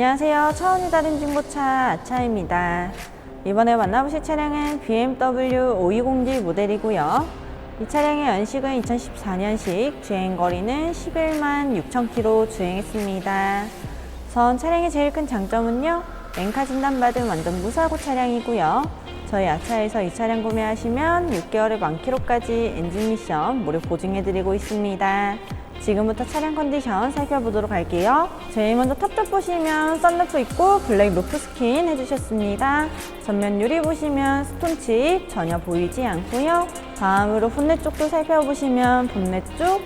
안녕하세요. 차원이 다른 중고차 아차입니다. 이번에 만나보실 차량은 BMW 520D 모델이고요. 이 차량의 연식은 2014년식, 주행거리는 11만 6천 킬로 주행했습니다. 전 차량의 제일 큰 장점은요, 엔카 진단받은 완전 무사고 차량이고요. 저희 아차에서 이 차량 구매하시면 6개월의 만 킬로까지 엔진 미션 무료 보증해드리고 있습니다. 지금부터 차량 컨디션 살펴보도록 할게요. 제일 먼저 탑쪽 보시면 썬루프 있고 블랙 루프 스킨 해주셨습니다. 전면 유리 보시면 스톤칩 전혀 보이지 않고요. 다음으로 본넷 쪽도 살펴보시면 본넷 쪽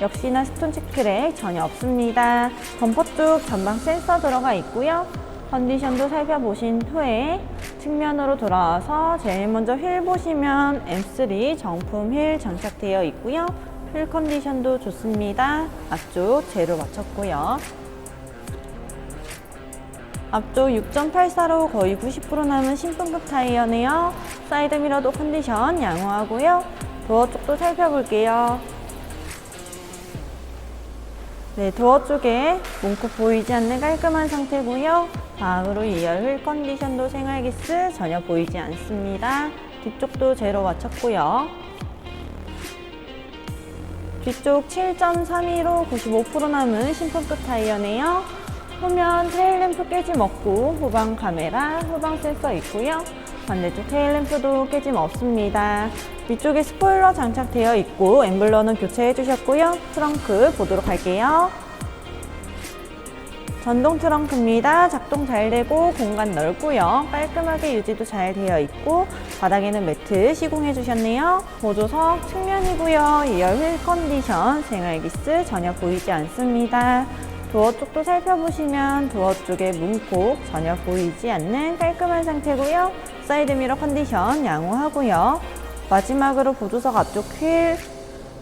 역시나 스톤칩 크랙 전혀 없습니다. 범퍼 쪽 전방 센서 들어가 있고요. 컨디션도 살펴보신 후에 측면으로 돌아와서 제일 먼저 휠 보시면 M3 정품 휠 장착되어 있고요. 휠 컨디션도 좋습니다. 앞쪽 제로 맞췄고요. 앞쪽 6.84로 거의 90% 남은 신품급 타이어네요. 사이드 미러도 컨디션 양호하고요. 도어 쪽도 살펴볼게요. 네, 도어 쪽에 문콕 보이지 않는 깔끔한 상태고요. 다음으로 2열 휠 컨디션도 생활기스 전혀 보이지 않습니다. 뒤쪽도 제로 맞췄고요. 뒤쪽 7.32로 95% 남은 신품급 타이어네요. 후면 테일램프 깨짐 없고 후방 카메라, 후방 센서 있고요. 반대쪽 테일램프도 깨짐 없습니다. 위쪽에 스포일러 장착되어 있고 엠블러는 교체해 주셨고요. 트렁크 보도록 할게요. 전동 트렁크입니다. 작동 잘 되고 공간 넓고요. 깔끔하게 유지도 잘 되어 있고 바닥에는 매트 시공해 주셨네요. 보조석 측면이고요. 2열 휠 컨디션 생활기스 전혀 보이지 않습니다. 도어 쪽도 살펴보시면 도어 쪽에 문콕 전혀 보이지 않는 깔끔한 상태고요. 사이드 미러 컨디션 양호하고요. 마지막으로 보조석 앞쪽 휠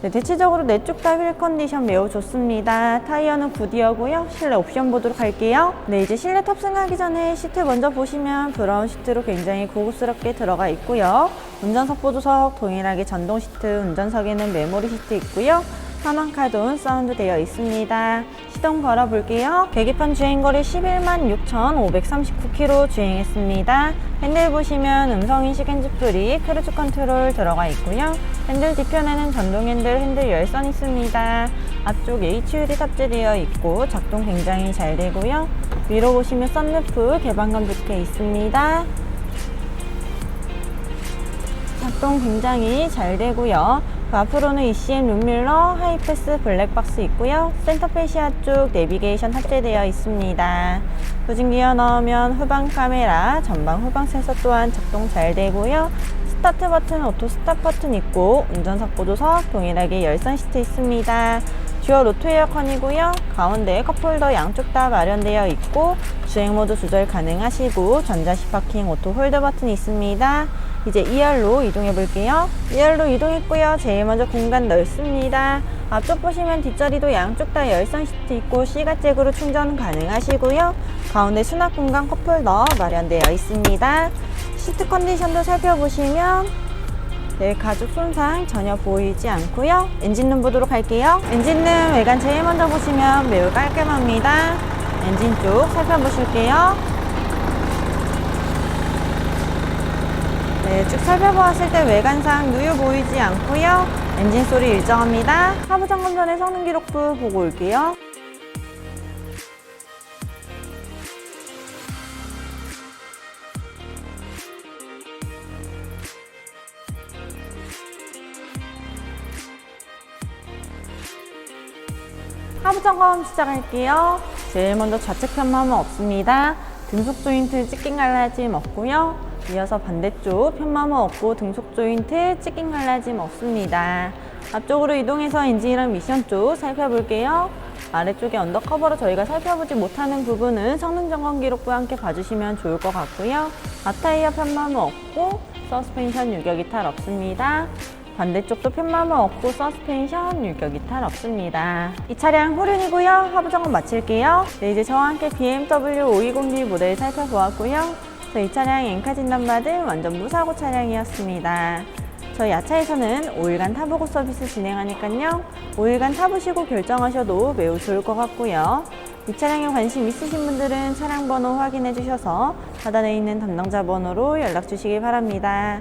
네, 대체적으로 네쪽다 휠 컨디션 매우 좋습니다. 타이어는 굿이어고요. 실내 옵션 보도록 할게요. 네, 이제 실내 탑승하기 전에 시트 먼저 보시면 브라운 시트로 굉장히 고급스럽게 들어가 있고요. 운전석 보조석 동일하게 전동 시트, 운전석에는 메모리 시트 있고요. 사망 카돈 사운드 되어 있습니다. 시동 걸어 볼게요. 계기판 주행거리 11만 6,539km 주행했습니다. 핸들 보시면 음성인식 핸즈프리, 크루즈 컨트롤 들어가 있고요. 핸들 뒤편에는 전동 핸들, 핸들 열선 있습니다. 앞쪽 HUD 탑재되어 있고 작동 굉장히 잘 되고요. 위로 보시면 썬루프 개방감 좋게 있습니다. 작동 굉장히 잘 되고요. 그 앞으로는 ECM 룸밀러, 하이패스 블랙박스 있고요. 센터페시아 쪽 내비게이션 탑재되어 있습니다. 후진 기어 넣으면 후방 카메라, 전방 후방 센서 또한 작동 잘 되고요. 스타트 버튼, 오토 스탑 버튼 있고 운전석 보조석 동일하게 열선 시트 있습니다. 듀얼 오토 에어컨이고요. 가운데 컵홀더 양쪽 다 마련되어 있고 주행 모드 조절 가능하시고 전자식 파킹 오토 홀더 버튼이 있습니다. 이제 2열로 이동해 볼게요. 2열로 이동했고요. 제일 먼저 공간 넓습니다. 앞쪽 보시면 뒷자리도 양쪽 다 열선 시트 있고 C가잭으로 충전 가능하시고요. 가운데 수납 공간 컵홀더 마련되어 있습니다. 시트 컨디션도 살펴보시면 네, 가죽 손상 전혀 보이지 않고요. 엔진룸 보도록 할게요. 엔진룸 외관 제일 먼저 보시면 매우 깔끔합니다. 엔진 쪽 살펴보실게요. 네, 쭉 살펴보았을 때 외관상 누유 보이지 않고요. 엔진 소리 일정합니다. 하부 점검 전에 성능 기록부 보고 올게요. 하부 점검 시작할게요. 제일 먼저 좌측 편마모 없습니다. 등속 조인트 찢긴 갈라짐 없고요. 이어서 반대쪽 편마모 없고 등속 조인트 찢긴 갈라짐 없습니다. 앞쪽으로 이동해서 엔진이랑 미션 쪽 살펴볼게요. 아래쪽에 언더커버로 저희가 살펴보지 못하는 부분은 성능 점검 기록부와 함께 봐주시면 좋을 것 같고요. 앞타이어 편마모 없고 서스펜션 유격 이탈 없습니다. 반대쪽도 편마모 없고 서스펜션 유격 이 탈 없습니다. 이 차량 후륜이고요. 하부 점검 마칠게요. 네, 이제 저와 함께 BMW 520D 모델 살펴보았고요. 저희 차량 엔카 진단받은 완전 무사고 차량이었습니다. 저희 야차에서는 5일간 타보고 서비스 진행하니까요. 5일간 타보시고 결정하셔도 매우 좋을 것 같고요. 이 차량에 관심 있으신 분들은 차량 번호 확인해 주셔서 하단에 있는 담당자 번호로 연락 주시기 바랍니다.